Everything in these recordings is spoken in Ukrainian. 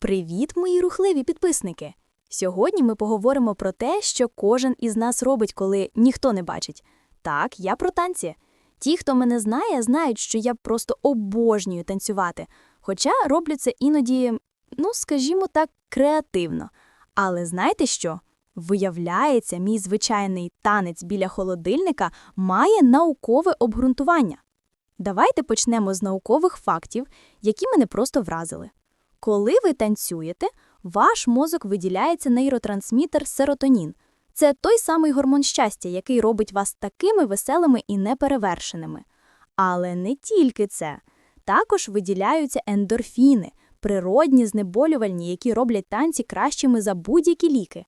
Привіт, мої рухливі підписники! Сьогодні ми поговоримо про те, що кожен із нас робить, коли ніхто не бачить. Так, я про танці. Ті, хто мене знає, знають, що я просто обожнюю танцювати. Хоча роблю це іноді, ну, скажімо так, креативно. Але знаєте що? Виявляється, мій звичайний танець біля холодильника має наукове обґрунтування. Давайте почнемо з наукових фактів, які мене просто вразили. Коли ви танцюєте, ваш мозок виділяється нейротрансмітер серотонін. Це той самий гормон щастя, який робить вас такими веселими і неперевершеними. Але не тільки це. Також виділяються ендорфіни, природні знеболювальні, які роблять танці кращими за будь-які ліки.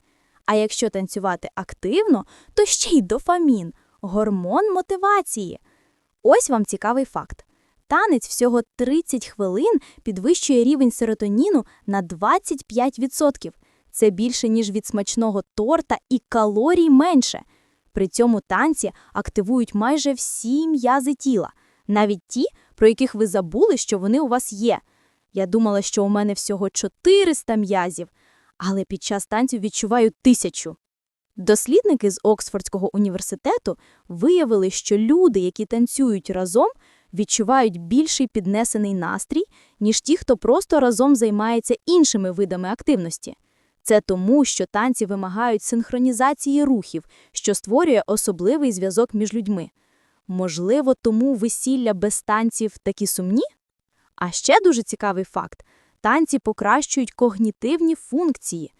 А якщо танцювати активно, то ще й дофамін гормон мотивації. Ось вам цікавий факт. Танець всього 30 хвилин підвищує рівень серотоніну на 25%. Це більше, ніж від смачного торта і калорій менше. При цьому танці активують майже всі м'язи тіла, навіть ті, про яких ви забули, що вони у вас є. Я думала, що у мене всього 400 м'язів, але під час танцю відчуваю тисячу. Дослідники з Оксфордського університету виявили, що люди, які танцюють разом, відчувають більший піднесений настрій, ніж ті, хто просто разом займається іншими видами активності. Це тому, що танці вимагають синхронізації рухів, що створює особливий зв'язок між людьми. Можливо, тому весілля без танців такі сумні? А ще дуже цікавий факт: танці покращують когнітивні функції.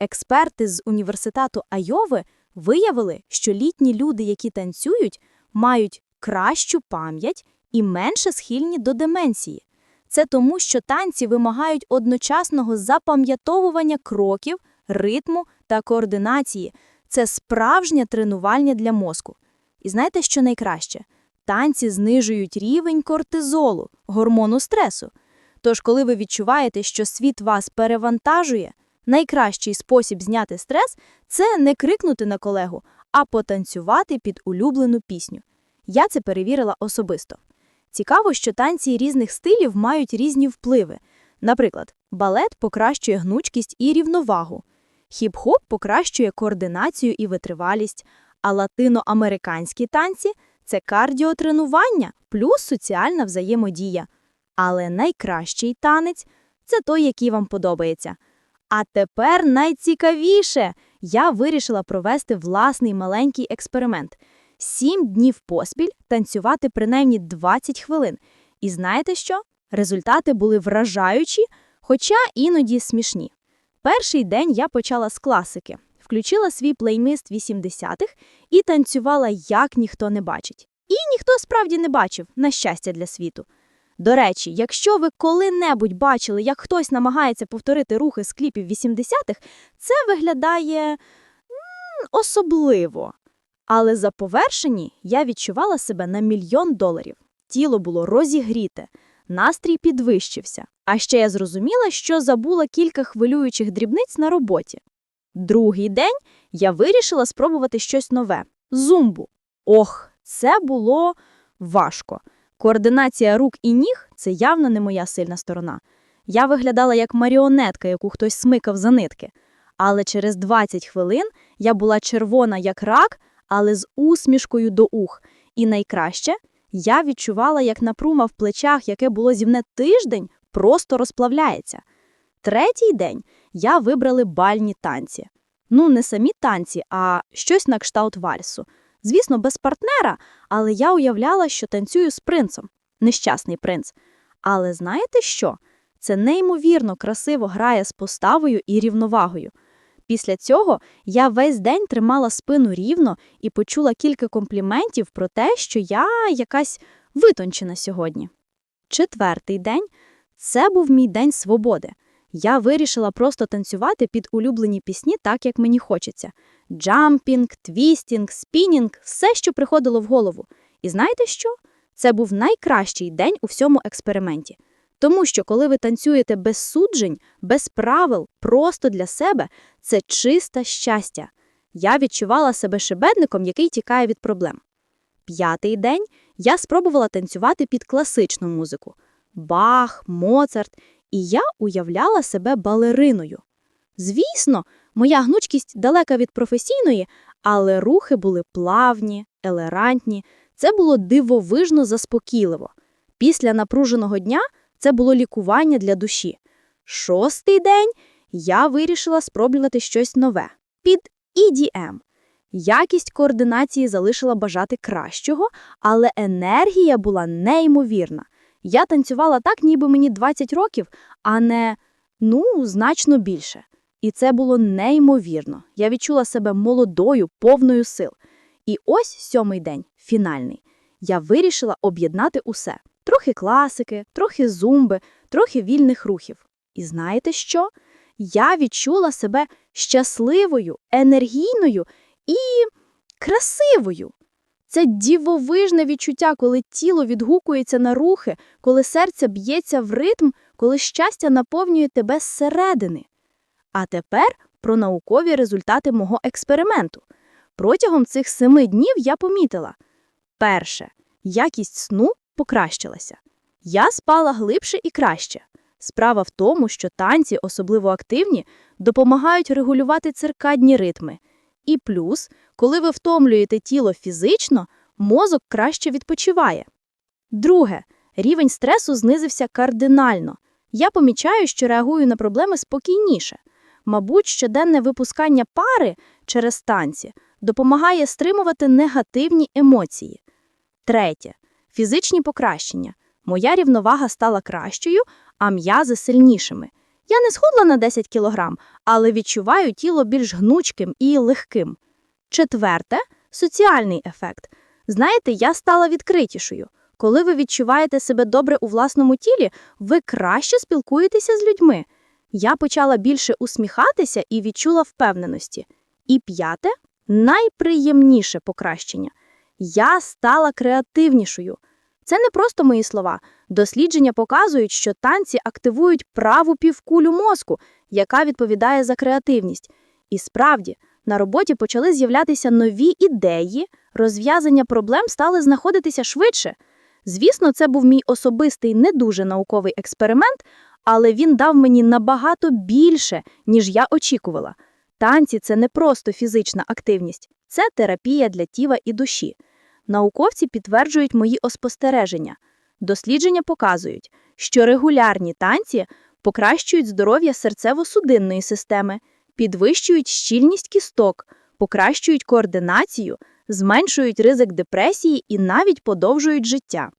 Експерти з університету Айови виявили, що літні люди, які танцюють, мають кращу пам'ять і менше схильні до деменції. Це тому, що танці вимагають одночасного запам'ятовування кроків, ритму та координації. Це справжнє тренування для мозку. І знаєте, що найкраще? Танці знижують рівень кортизолу, гормону стресу. Тож, коли ви відчуваєте, що світ вас перевантажує, найкращий спосіб зняти стрес це не крикнути на колегу, а потанцювати під улюблену пісню. Я це перевірила особисто. Цікаво, що танці різних стилів мають різні впливи. Наприклад, балет покращує гнучкість і рівновагу, хіп-хоп покращує координацію і витривалість, а латиноамериканські танці це кардіотренування плюс соціальна взаємодія. Але найкращий танець це той, який вам подобається. А тепер найцікавіше я вирішила провести власний маленький експеримент. Сім днів поспіль танцювати принаймні 20 хвилин. І знаєте що? Результати були вражаючі, хоча іноді смішні. Перший день я почала з класики, включила свій плеймист 80-х і танцювала, як ніхто не бачить. І ніхто справді не бачив, на щастя для світу. До речі, якщо ви коли-небудь бачили, як хтось намагається повторити рухи з кліпів 80-х, це виглядає особливо. Але за повершені я відчувала себе на мільйон доларів. Тіло було розігріте, настрій підвищився. А ще я зрозуміла, що забула кілька хвилюючих дрібниць на роботі. Другий день я вирішила спробувати щось нове зумбу. Ох, це було важко. Координація рук і ніг це явно не моя сильна сторона. Я виглядала як маріонетка, яку хтось смикав за нитки. Але через 20 хвилин я була червона як рак, але з усмішкою до ух. І найкраще, я відчувала, як напрума в плечах, яке було зі мене тиждень, просто розплавляється. Третій день я вибрали бальні танці. Ну, не самі танці, а щось на кшталт вальсу. Звісно, без партнера, але я уявляла, що танцюю з принцем. Нещасний принц. Але знаєте що? Це неймовірно красиво грає з поставою і рівновагою. Після цього я весь день тримала спину рівно і почула кілька компліментів про те, що я якась витончена сьогодні. Четвертий день це був мій день свободи. Я вирішила просто танцювати під улюблені пісні так, як мені хочеться. Джампінг, твістінг, спінінг все, що приходило в голову. І знаєте що? Це був найкращий день у всьому експерименті. Тому що, коли ви танцюєте без суджень, без правил, просто для себе, це чисте щастя. Я відчувала себе шебедником, який тікає від проблем. П'ятий день я спробувала танцювати під класичну музику Бах, Моцарт, і я уявляла себе балериною. Звісно, моя гнучкість далека від професійної, але рухи були плавні, елерантні. Це було дивовижно заспокійливо. Після напруженого дня це було лікування для душі. Шостий день я вирішила спробувати щось нове під EDM. Якість координації залишила бажати кращого, але енергія була неймовірна. Я танцювала так, ніби мені 20 років, а не, ну, значно більше. І це було неймовірно. Я відчула себе молодою, повною сил. І ось сьомий день, фінальний. Я вирішила об'єднати усе: трохи класики, трохи зумби, трохи вільних рухів. І знаєте що? Я відчула себе щасливою, енергійною і красивою. Це дивовижне відчуття, коли тіло відгукується на рухи, коли серце б'ється в ритм, коли щастя наповнює тебе зсередини. А тепер про наукові результати мого експерименту. Протягом цих семи днів я помітила. Перше, якість сну покращилася. Я спала глибше і краще. Справа в тому, що танці, особливо активні, допомагають регулювати циркадні ритми. І плюс, коли ви втомлюєте тіло фізично, мозок краще відпочиває. Друге, рівень стресу знизився кардинально. Я помічаю, що реагую на проблеми спокійніше. Мабуть, щоденне випускання пари через танці допомагає стримувати негативні емоції. Третє фізичні покращення. Моя рівновага стала кращою, а м'язи сильнішими. Я не схудла на 10 кілограм, але відчуваю тіло більш гнучким і легким. Четверте соціальний ефект. Знаєте, я стала відкритішою. Коли ви відчуваєте себе добре у власному тілі, ви краще спілкуєтеся з людьми. Я почала більше усміхатися і відчула впевненості. І п'яте найприємніше покращення. Я стала креативнішою. Це не просто мої слова. Дослідження показують, що танці активують праву півкулю мозку, яка відповідає за креативність. І справді, на роботі почали з'являтися нові ідеї, розв'язання проблем стали знаходитися швидше. Звісно, це був мій особистий не дуже науковий експеримент, але він дав мені набагато більше, ніж я очікувала. Танці це не просто фізична активність, це терапія для тіла і душі. Науковці підтверджують мої спостереження. Дослідження показують, що регулярні танці покращують здоров'я серцево-судинної системи, підвищують щільність кісток, покращують координацію, зменшують ризик депресії і навіть подовжують життя.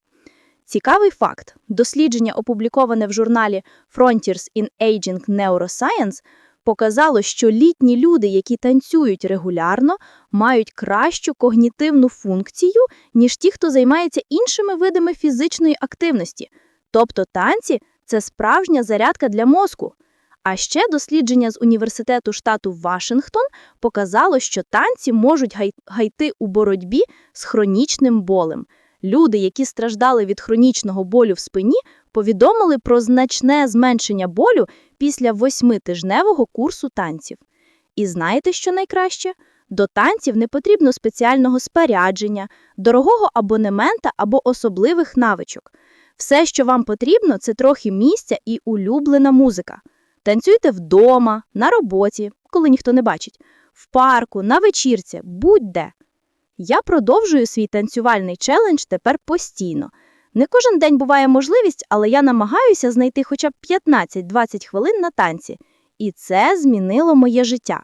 Цікавий факт: дослідження, опубліковане в журналі Frontiers in Aging Neuroscience, показало, що літні люди, які танцюють регулярно, мають кращу когнітивну функцію, ніж ті, хто займається іншими видами фізичної активності. Тобто танці це справжня зарядка для мозку. А ще дослідження з університету штату Вашингтон показало, що танці можуть гайти у боротьбі з хронічним болем. Люди, які страждали від хронічного болю в спині, повідомили про значне зменшення болю після восьмитижневого курсу танців. І знаєте, що найкраще? До танців не потрібно спеціального спорядження, дорогого абонемента або особливих навичок. Все, що вам потрібно, це трохи місця і улюблена музика. Танцюйте вдома, на роботі, коли ніхто не бачить, в парку, на вечірці, будь-де. Я продовжую свій танцювальний челендж тепер постійно. Не кожен день буває можливість, але я намагаюся знайти хоча б 15-20 хвилин на танці. І це змінило моє життя.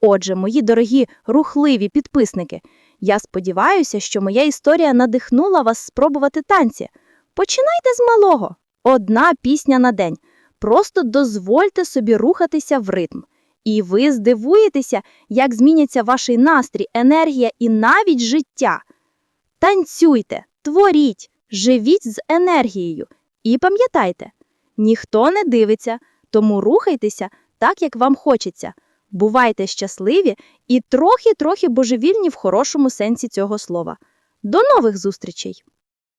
Отже, мої дорогі рухливі підписники, я сподіваюся, що моя історія надихнула вас спробувати танці. Починайте з малого. Одна пісня на день. Просто дозвольте собі рухатися в ритм. І ви здивуєтеся, як зміняться ваш настрій, енергія і навіть життя. Танцюйте, творіть, живіть з енергією. І пам'ятайте, ніхто не дивиться, тому рухайтеся так, як вам хочеться. Бувайте щасливі і трохи-трохи божевільні в хорошому сенсі цього слова. До нових зустрічей!